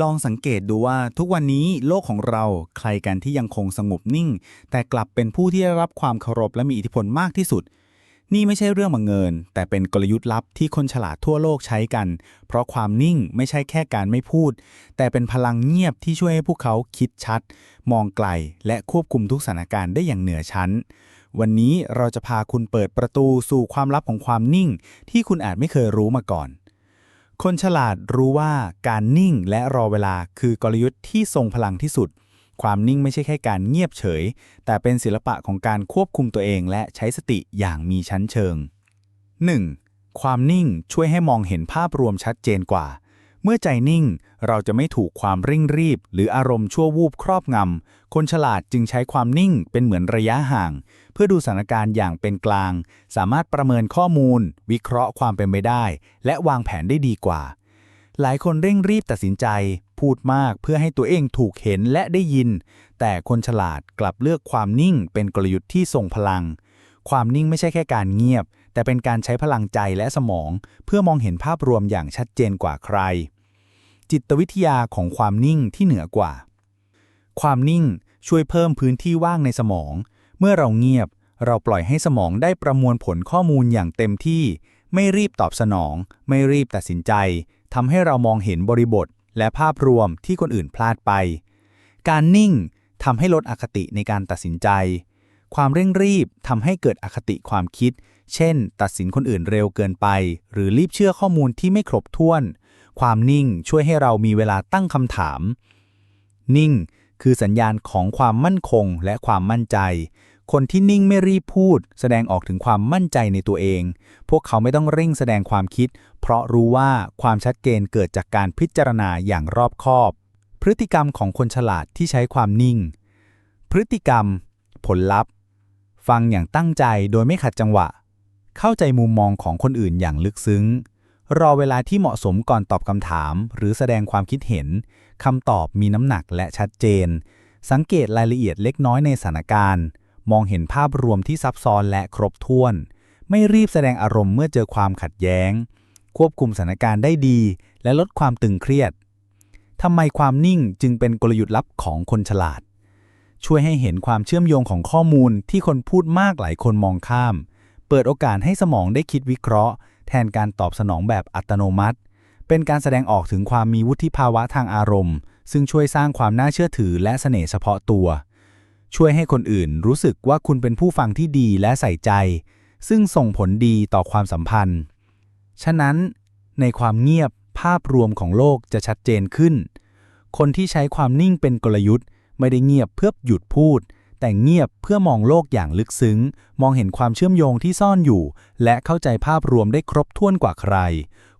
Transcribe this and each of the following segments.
ลองสังเกตดูว่าทุกวันนี้โลกของเราใครกันที่ยังคงสงบนิ่ง แต่กลับเป็นผู้ที่ได้รับความเคารพและมีอิทธิพลมากที่สุด นี่ไม่ใช่เรื่องบังเอิญแต่เป็นกลยุทธ์ลับที่คนฉลาดทั่วโลกใช้กัน เพราะความนิ่งไม่ใช่แค่การไม่พูด แต่เป็นพลังเงียบที่ช่วยให้พวกเขาคิดชัด มองไกล และควบคุมทุกสถานการณ์ได้อย่างเหนือชั้นวันนี้เราจะพาคุณเปิดประตูสู่ความลับของความนิ่ง ที่คุณอาจไม่เคยรู้มาก่อน คนฉลาดรู้ว่าการนิ่งและรอเวลาคือกลยุทธ์ที่ทรงพลังที่สุด ความนิ่งไม่ใช่แค่การเงียบเฉย แต่เป็นศิลปะของการควบคุมตัวเองและใช้สติอย่างมีชั้นเชิง 1. ความนิ่งช่วยให้มองเห็นภาพรวมชัดเจนกว่า เมื่อใจนิ่ง เราจะไม่ถูกความเร่งรีบ หรืออารมณ์ชั่ววูบครอบงำ คนฉลาดจึงใช้ความนิ่งเป็นเหมือนระยะห่าง เพื่อดูสถานการณ์อย่างเป็นกลาง สามารถประเมินข้อมูล วิเคราะห์ความเป็นไปได้ และวางแผนได้ดีกว่า หลายคนเร่งรีบตัดสินใจ พูดมากเพื่อให้ตัวเองถูกเห็นและได้ยิน แต่คนฉลาดกลับเลือกความนิ่งเป็นกลยุทธ์ที่ทรงพลัง ความนิ่งไม่ใช่แค่การเงียบ แต่เป็นการใช้พลังใจและสมอง เพื่อมองเห็นภาพรวมอย่างชัดเจนกว่าใคร จิตวิทยาของความนิ่งที่เหนือกว่า ความนิ่งช่วยเพิ่มพื้นที่ว่างในสมอง เมื่อเราเงียบ เราปล่อยให้สมองได้ประมวลผลข้อมูลอย่างเต็มที่ ไม่รีบตอบสนอง ไม่รีบตัดสินใจทำให้เรามองเห็นบริบท และภาพรวมที่คนอื่นพลาดไป การนิ่งทำให้ลดอคติในการตัดสินใจ ความเร่งรีบทำให้เกิดอคติความคิด เช่น ตัดสินคนอื่นเร็วเกินไป หรือรีบเชื่อข้อมูลที่ไม่ครบถ้วน ความนิ่งช่วยให้เรามีเวลาตั้งคำถาม นิ่งคือสัญญาณของความมั่นคงและความมั่นใจ คนที่นิ่งไม่รีบพูด แสดงออกถึงความมั่นใจในตัวเอง พวกเขาไม่ต้องเร่งแสดงความคิด เพราะรู้ว่าความชัดเจนเกิดจากการพิจารณาอย่างรอบคอบ พฤติกรรมของคนฉลาดที่ใช้ความนิ่ง พฤติกรรม ผลลัพธ์ ฟังอย่างตั้งใจโดยไม่ขัดจังหวะ เข้าใจมุมมองของคนอื่นอย่างลึกซึ้ง รอเวลาที่เหมาะสมก่อนตอบคำถาม หรือแสดงความคิดเห็นคำตอบมีน้ำหนักและชัดเจน สังเกตรายละเอียดเล็กน้อยในสถานการณ์ มองเห็นภาพรวมที่ซับซ้อนและครบถ้วน ไม่รีบแสดงอารมณ์เมื่อเจอความขัดแย้ง ควบคุมสถานการณ์ได้ดี และลดความตึงเครียดทำไมความนิ่งจึงเป็นกลยุทธ์ลับของคนฉลาด ช่วยให้เห็นความเชื่อมโยงของข้อมูลที่คนพูดมากหลายคนมองข้าม เปิดโอกาสให้สมองได้คิดวิเคราะห์ แทนการตอบสนองแบบอัตโนมัติ เป็นการแสดงออกถึงความมีวุฒิภาวะทางอารมณ์ ซึ่งช่วยสร้างความน่าเชื่อถือและเสน่ห์เฉพาะตัว ช่วยให้คนอื่นรู้สึกว่าคุณเป็นผู้ฟังที่ดีและใส่ใจ ซึ่งส่งผลดีต่อความสัมพันธ์ ฉะนั้น ในความเงียบภาพรวมของโลกจะชัดเจนขึ้น คนที่ใช้ความนิ่งเป็นกลยุทธ์ ไม่ได้เงียบเพื่อหยุดพูด แต่เงียบเพื่อมองโลกอย่างลึกซึ้ง มองเห็นความเชื่อมโยงที่ซ่อนอยู่ และเข้าใจภาพรวมได้ครบถ้วนกว่าใคร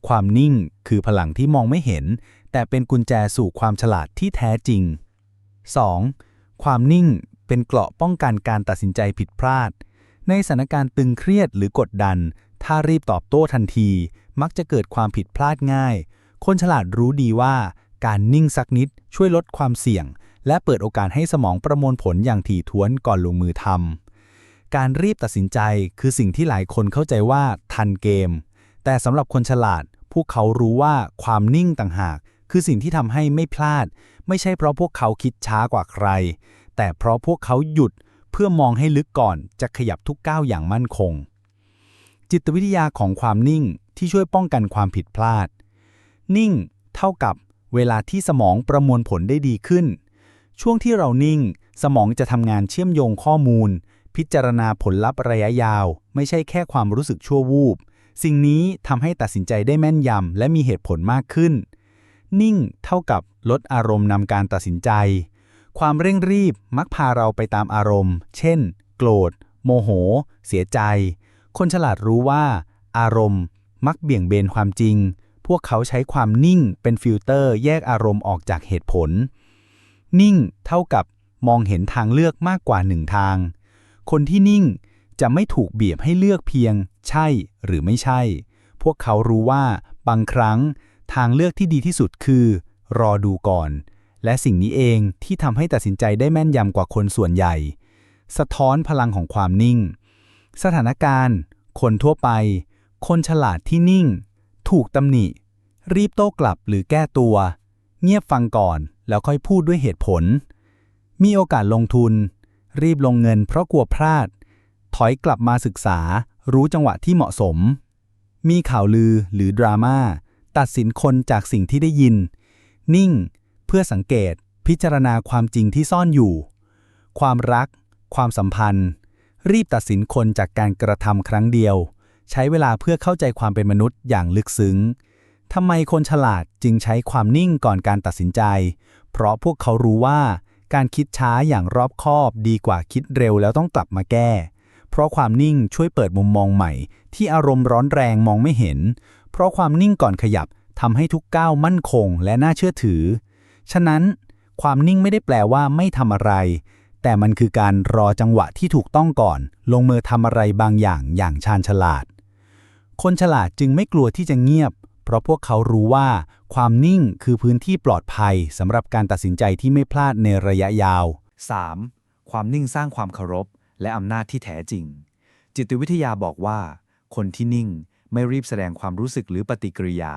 ความนิ่งคือพลังที่มองไม่เห็น แต่เป็นกุญแจสู่ความฉลาดที่แท้จริง 2. ความนิ่งเป็นเกราะป้องกันการตัดสินใจผิดพลาด ในสถานการณ์ตึงเครียดหรือกดดัน ถ้ารีบตอบโต้ทันที มักจะเกิดความผิดพลาดง่าย คนฉลาดรู้ดีว่า การนิ่งสักนิดช่วยลดความเสี่ยง และเปิดโอกาสให้สมองประมวลผลอย่างถี่ถ้วนก่อนลงมือทำการรีบตัดสินใจคือสิ่งที่หลายคนเข้าใจว่าทันเกม แต่สำหรับคนฉลาด พวกเขารู้ว่าความนิ่งต่างหาก คือสิ่งที่ทำให้ไม่พลาด ไม่ใช่เพราะพวกเขาคิดช้ากว่าใคร แต่เพราะพวกเขาหยุดเพื่อมองให้ลึกก่อนจะขยับทุกก้าวอย่างมั่นคง จิตวิทยาของความนิ่งที่ช่วยป้องกันความผิดพลาด นิ่ง เท่ากับเวลาที่สมองประมวลผลได้ดีขึ้น ช่วงที่เรานิ่ง สมองจะทำงานเชื่อมโยงข้อมูล พิจารณาผลลัพธ์ระยะยาว ไม่ใช่แค่ความรู้สึกชั่ววูบ สิ่งนี้ทำให้ตัดสินใจได้แม่นยำและมีเหตุผลมากขึ้น นิ่งเท่ากับลดอารมณ์นำการตัดสินใจ ความเร่งรีบมักพาเราไปตามอารมณ์ เช่น โกรธ โมโห เสียใจ คนฉลาดรู้ว่า อารมณ์ มักเบี่ยงเบนความจริง พวกเขาใช้ความนิ่งเป็นฟิลเตอร์แยกอารมณ์ออกจากเหตุผล นิ่งเท่ากับมองเห็นทางเลือกมากกว่าหนึ่งทาง คนที่นิ่งจะไม่ถูกเบียบให้เลือกเพียง ใช่หรือไม่ใช่ พวกเขารู้ว่าบางครั้งทางเลือกที่ดีที่สุดคือ รอดูก่อน และสิ่งนี้เองที่ทำให้ตัดสินใจได้แม่นยำกว่าคนส่วนใหญ่ สะท้อนพลังของความนิ่ง สถานการณ์ คนทั่วไป คนฉลาดที่นิ่ง ถูกตำหนิ รีบโต้กลับหรือแก้ตัว เงียบฟังก่อนแล้วค่อยพูดด้วยเหตุผล มีโอกาสลงทุน รีบลงเงินเพราะกลัวพลาด ถอยกลับมาศึกษา รู้จังหวะที่เหมาะสม มีข่าวลือหรือดราม่าตัดสินคนจากสิ่งที่ได้ยิน นิ่ง เพื่อสังเกต พิจารณาความจริงที่ซ่อนอยู่ ความรัก ความสัมพันธ์ รีบตัดสินคนจากการกระทำครั้งเดียว ใช้เวลาเพื่อเข้าใจความเป็นมนุษย์อย่างลึกซึ้ง ทำไมคนฉลาดจึงใช้ความนิ่งก่อนการตัดสินใจ เพราะพวกเขารู้ว่า การคิดช้าอย่างรอบคอบดีกว่าคิดเร็วแล้วต้องกลับมาแก้ เพราะความนิ่งช่วยเปิดมุมมองใหม่ ที่อารมณ์ร้อนแรงมองไม่เห็น เพราะความนิ่งก่อนขยับทำให้ทุกก้าวมั่นคงและน่าเชื่อถือ ฉะนั้น ความนิ่งไม่ได้แปลว่าไม่ทำอะไร แต่มันคือการรอจังหวะที่ถูกต้องก่อน ลงมือทำอะไรบางอย่างอย่างชาญฉลาด คนฉลาดจึงไม่กลัวที่จะเงียบ เพราะพวกเขารู้ว่า ความนิ่งคือพื้นที่ปลอดภัยสำหรับการตัดสินใจที่ไม่พลาดในระยะยาว 3. ความนิ่งสร้างความเคารพ และอำนาจที่แท้จริง จิตวิทยาบอกว่า คนที่นิ่งไม่รีบแสดงความรู้สึกหรือปฏิกิริยา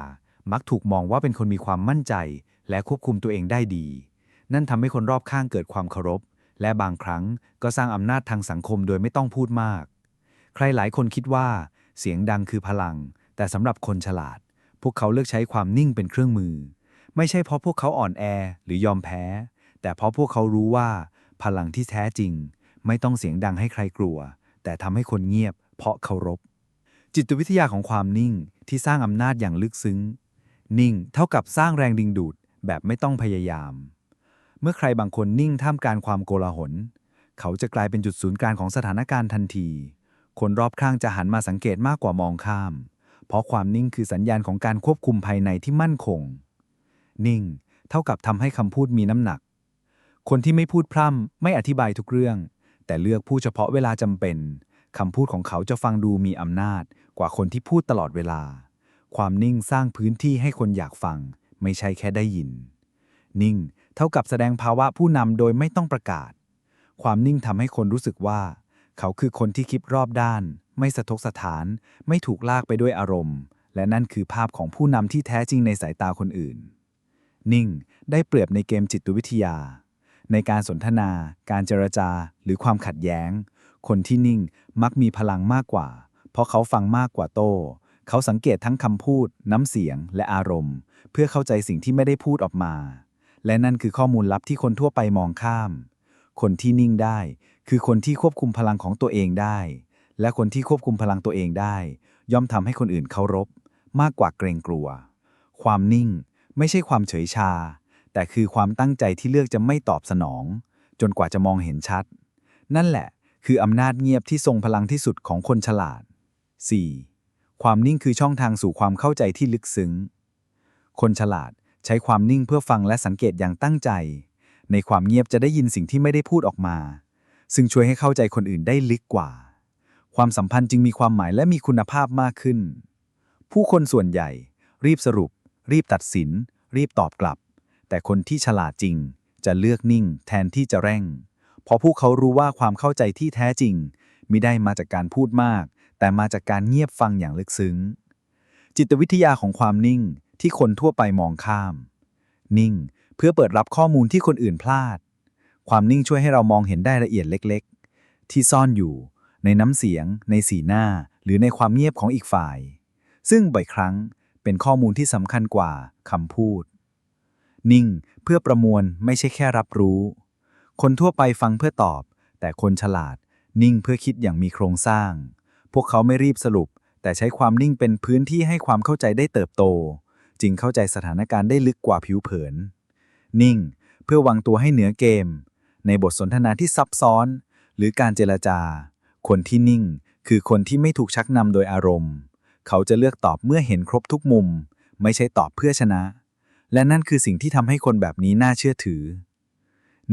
มักถูกมองว่าเป็นคนมีความมั่นใจ และควบคุมตัวเองได้ดี นั่นทำให้คนรอบข้างเกิดความเคารพ และบางครั้งก็สร้างอำนาจทางสังคมโดยไม่ต้องพูดมาก ใครหลายคนคิดว่า เสียงดังคือพลัง แต่สำหรับคนฉลาด วกเขาเลือกใช้ความนิ่งเป็นเครื่องมือ ไม่ใช่เพราะพวกเขาอ่อนแอหรือยอมแพ้ แต่เพราะพวกเขารู้ว่า พลังที่แท้จริง ไม่ต้องเสียงดังให้ใครกลัว แต่ทำให้คนเงียบ เพราะเคารพ จิตวิทยาของความนิ่งที่สร้างอำนาจอย่างลึกซึ้ง นิ่งเท่ากับสร้างแรงดึงดูดแบบไม่ต้องพยายาม เมื่อใครบางคนนิ่งท่ามกลางความโกลาหล เขาจะกลายเป็นจุดศูนย์กลางของสถานการณ์ทันที คนรอบข้างจะหันมาสังเกตมากกว่ามองข้าม เพราะความนิ่งคือสัญญาณของการควบคุมภายในที่มั่นคง นิ่ง เท่ากับทำให้คำพูดมีน้ำหนัก คนที่ไม่พูดพร่ำไม่อธิบายทุกเรื่อง แต่เลือกพูดเฉพาะเวลาจำเป็นคำพูดของเขาจะฟังดูมีอำนาจกว่าคนที่พูดตลอดเวลา ความนิ่งสร้างพื้นที่ให้คนอยากฟัง ไม่ใช่แค่ได้ยิน นิ่ง เท่ากับแสดงภาวะผู้นำโดยไม่ต้องประกาศ ความนิ่งทำให้คนรู้สึกว่า เขาคือคนที่คิดรอบด้าน ไม่สะทกสถาน ไม่ถูกลากไปด้วยอารมณ์ และนั่นคือภาพของผู้นำที่แท้จริงในสายตาคนอื่น นิ่งได้เปรียบในเกมจิตวิทยา ในการสนทนา การเจรจา หรือความขัดแย้ง คนที่นิ่งมักมีพลังมากกว่า เพราะเขาฟังมากกว่าโต้เขาสังเกตทั้งคำพูด น้ำเสียง และอารมณ์ เพื่อเข้าใจสิ่งที่ไม่ได้พูดออกมา และนั่นคือข้อมูลลับที่คนทั่วไปมองข้าม คนที่นิ่งได้ คือคนที่ควบคุมพลังของตัวเองได้ และคนที่ควบคุมพลังตัวเองได้ ย่อมทำให้คนอื่นเคารพ มากกว่าเกรงกลัว ความนิ่งไม่ใช่ความเฉยชา แต่คือความตั้งใจที่เลือกจะไม่ตอบสนอง จนกว่าจะมองเห็นชัด นั่นแหละ คืออำนาจเงียบที่ทรงพลังที่สุดของคนฉลาด 4. ความนิ่งคือช่องทางสู่ความเข้าใจที่ลึกซึ้ง คนฉลาดใช้ความนิ่งเพื่อฟังและสังเกตอย่างตั้งใจ ในความเงียบจะได้ยินสิ่งที่ไม่ได้พูดออกมา ซึ่งช่วยให้เข้าใจคนอื่นได้ลึกกว่า ความสัมพันธ์จึงมีความหมายและมีคุณภาพมากขึ้น ผู้คนส่วนใหญ่ รีบสรุป รีบตัดสิน รีบตอบกลับ แต่คนที่ฉลาดจริง จะเลือกนิ่ง แทนที่จะเร่ง เพราะพวกเขารู้ว่าความเข้าใจที่แท้จริงมิได้มาจากการพูดมาก แต่มาจากการเงียบฟังอย่างลึกซึ้ง จิตวิทยาของความนิ่งที่คนทั่วไปมองข้าม นิ่ง เพื่อเปิดรับข้อมูลที่คนอื่นพลาด ความนิ่งช่วยให้เรามองเห็นได้ละเอียดเล็ก ๆ ที่ซ่อนอยู่ ในน้ำเสียง ในสีหน้า หรือในความเงียบของอีกฝ่าย ซึ่งบ่อยครั้งเป็นข้อมูลที่สำคัญกว่าคำพูด นิ่งเพื่อประมวลไม่ใช่แค่รับรู้ คนทั่วไปฟังเพื่อตอบ แต่คนฉลาด นิ่งเพื่อคิดอย่างมีโครงสร้าง พวกเขาไม่รีบสรุป แต่ใช้ความนิ่งเป็นพื้นที่ให้ความเข้าใจได้เติบโต จึงเข้าใจสถานการณ์ได้ลึกกว่าผิวเผิน นิ่ง เพื่อวางตัวให้เหนือเกม ในบทสนทนาที่ซับซ้อน หรือการเจรจา คนที่นิ่ง คือคนที่ไม่ถูกชักนำโดยอารมณ์ เขาจะเลือกตอบเมื่อเห็นครบทุกมุม ไม่ใช่ตอบเพื่อชนะ และนั่นคือสิ่งที่ทำให้คนแบบนี้น่าเชื่อถือ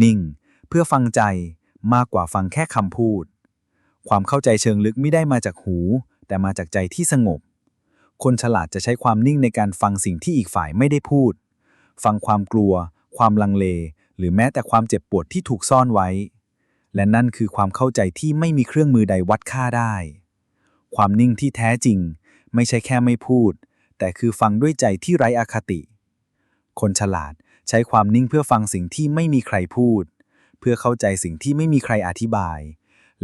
นิ่ง เพื่อฟังใจมากกว่าฟังแค่คำพูด ความเข้าใจเชิงลึกไม่ได้มาจากหู แต่มาจากใจที่สงบ คนฉลาดจะใช้ความนิ่งในการฟังสิ่งที่อีกฝ่ายไม่ได้พูด ฟังความกลัว ความลังเล หรือแม้แต่ความเจ็บปวดที่ถูกซ่อนไว้ และนั่นคือความเข้าใจที่ไม่มีเครื่องมือใดวัดค่าได้ ความนิ่งที่แท้จริง ไม่ใช่แค่ไม่พูด แต่คือฟังด้วยใจที่ไร้อคติ คนฉลาดใช้ความนิ่งเพื่อฟังสิ่งที่ไม่มีใครพูด เพื่อเข้าใจสิ่งที่ไม่มีใครอธิบาย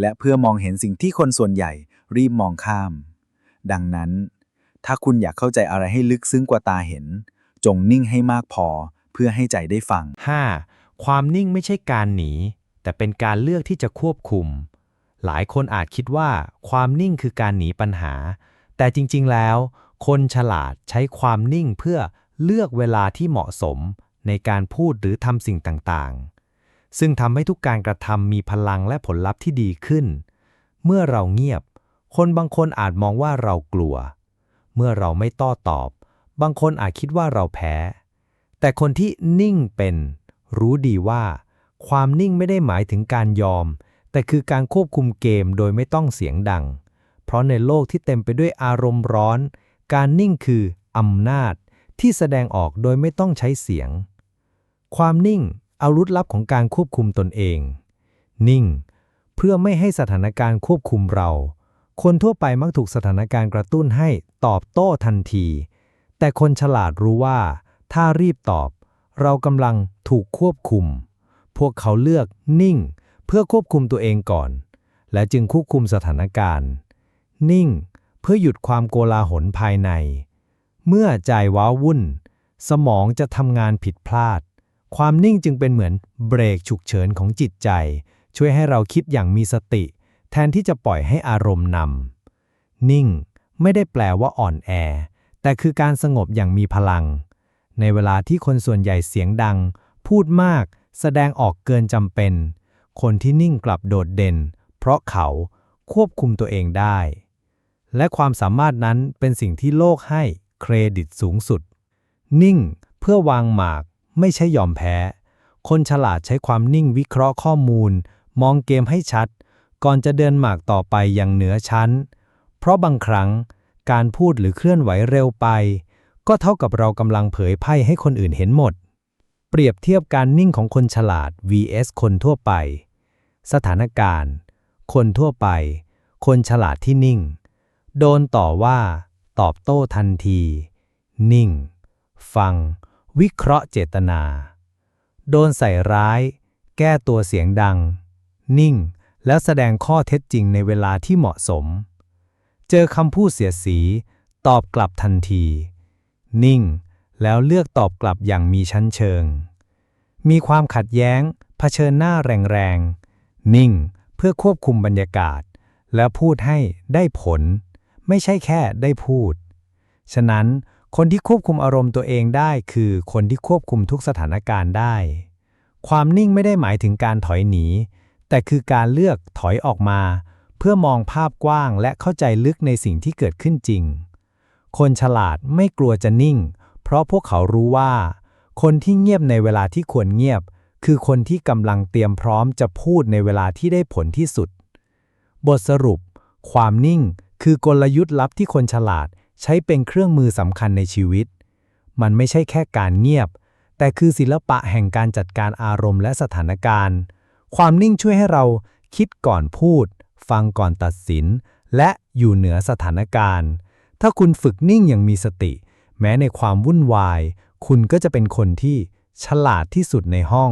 และเพื่อมองเห็นสิ่งที่คนส่วนใหญ่รีบมองข้าม ดังนั้น ถ้าคุณอยากเข้าใจอะไรให้ลึกซึ้งกว่าตาเห็น จงนิ่งให้มากพอเพื่อให้ใจได้ฟัง 5. ความนิ่งไม่ใช่การหนี แต่เป็นการเลือกที่จะควบคุม หลายคนอาจคิดว่าความนิ่งคือการหนีปัญหา แต่จริงๆแล้ว คนฉลาดใช้ความนิ่งเพื่อเลือกเวลาที่เหมาะสมในการพูดหรือทำสิ่งต่างๆ ซึ่งทำให้ทุกการกระทำมีพลังและผลลัพธ์ที่ดีขึ้น เมื่อเราเงียบ คนบางคนอาจมองว่าเรากลัว เมื่อเราไม่ต้อตอบ บางคนอาจคิดว่าเราแพ้ แต่คนที่นิ่งเป็น รู้ดีว่า ความนิ่งไม่ได้หมายถึงการยอม แต่คือการควบคุมเกมโดยไม่ต้องเสียงดัง เพราะในโลกที่เต็มไปด้วยอารมณ์ร้อน การนิ่งคืออำนาจที่แสดงออกโดยไม่ต้องใช้เสียง ความนิ่งอาวุธลับของการควบคุมตนเอง นิ่ง เพื่อไม่ให้สถานการณ์ควบคุมเรา คนทั่วไปมักถูกสถานการณ์กระตุ้นให้ตอบโต้ทันที แต่คนฉลาดรู้ว่า ถ้ารีบตอบ เรากำลังถูกควบคุม พวกเขาเลือกนิ่ง เพื่อควบคุมตัวเองก่อน และจึงควบคุมสถานการณ์ นิ่ง เพื่อหยุดความโกลาหลภายใน เมื่อใจว้าวุ่น สมองจะทำงานผิดพลาด ความนิ่งจึงเป็นเหมือนเบรกฉุกเฉินของจิตใจ ช่วยให้เราคิดอย่างมีสติ แทนที่จะปล่อยให้อารมณ์นำนิ่ง ไม่ได้แปลว่าอ่อนแอ แต่คือการสงบอย่างมีพลัง ในเวลาที่คนส่วนใหญ่เสียงดัง พูดมาก แสดงออกเกินจำเป็น คนที่นิ่งกลับโดดเด่น เพราะเขาควบคุมตัวเองได้ และความสามารถนั้นเป็นสิ่งที่โลกให้เครดิตสูงสุด นิ่งเพื่อวางหมากไม่ใช่ยอมแพ้ คนฉลาดใช้ความนิ่งวิเคราะห์ข้อมูล มองเกมให้ชัด ก่อนจะเดินหมากต่อไปอย่างเหนือชั้น เพราะบางครั้งการพูดหรือเคลื่อนไหวเร็วไป ก็เท่ากับเรากำลังเผยไพ่ให้คนอื่นเห็นหมด เปรียบเทียบการนิ่งของคนฉลาด vs คนทั่วไป สถานการณ์ คนทั่วไป คนฉลาดที่นิ่ง โดนต่อว่า ตอบโต้ทันที นิ่ง ฟัง วิเคราะห์เจตนา โดนใส่ร้าย แก้ตัวเสียงดัง นิ่ง แล้วแสดงข้อเท็จจริงในเวลาที่เหมาะสม เจอคำพูดเสียสี ตอบกลับทันที นิ่ง แล้วเลือกตอบกลับอย่างมีชั้นเชิง มีความขัดแย้ง เผชิญหน้าแรงๆ นิ่งเพื่อควบคุมบรรยากาศ แล้วพูดให้ได้ผล ไม่ใช่แค่ได้พูด ฉะนั้นคนที่ควบคุมอารมณ์ตัวเองได้คือคนที่ควบคุมทุกสถานการณ์ได้ ความนิ่งไม่ได้หมายถึงการถอยหนี แต่คือการเลือกถอยออกมา เพื่อมองภาพกว้างและเข้าใจลึกในสิ่งที่เกิดขึ้นจริง คนฉลาดไม่กลัวจะนิ่ง เพราะพวกเขารู้ว่า คนที่เงียบในเวลาที่ควรเงียบ คือคนที่กำลังเตรียมพร้อมจะพูดในเวลาที่ได้ผลที่สุด บทสรุป ความนิ่งคือกลยุทธ์ลับที่คนฉลาดใช้เป็นเครื่องมือสำคัญในชีวิต มันไม่ใช่แค่การเงียบ แต่คือศิลปะแห่งการจัดการอารมณ์และสถานการณ์ ความนิ่งช่วยให้เราคิดก่อนพูด ฟังก่อนตัดสิน และอยู่เหนือสถานการณ์ ถ้าคุณฝึกนิ่งอย่างมีสติ แม้ในความวุ่นวาย คุณก็จะเป็นคนที่ฉลาดที่สุดในห้อง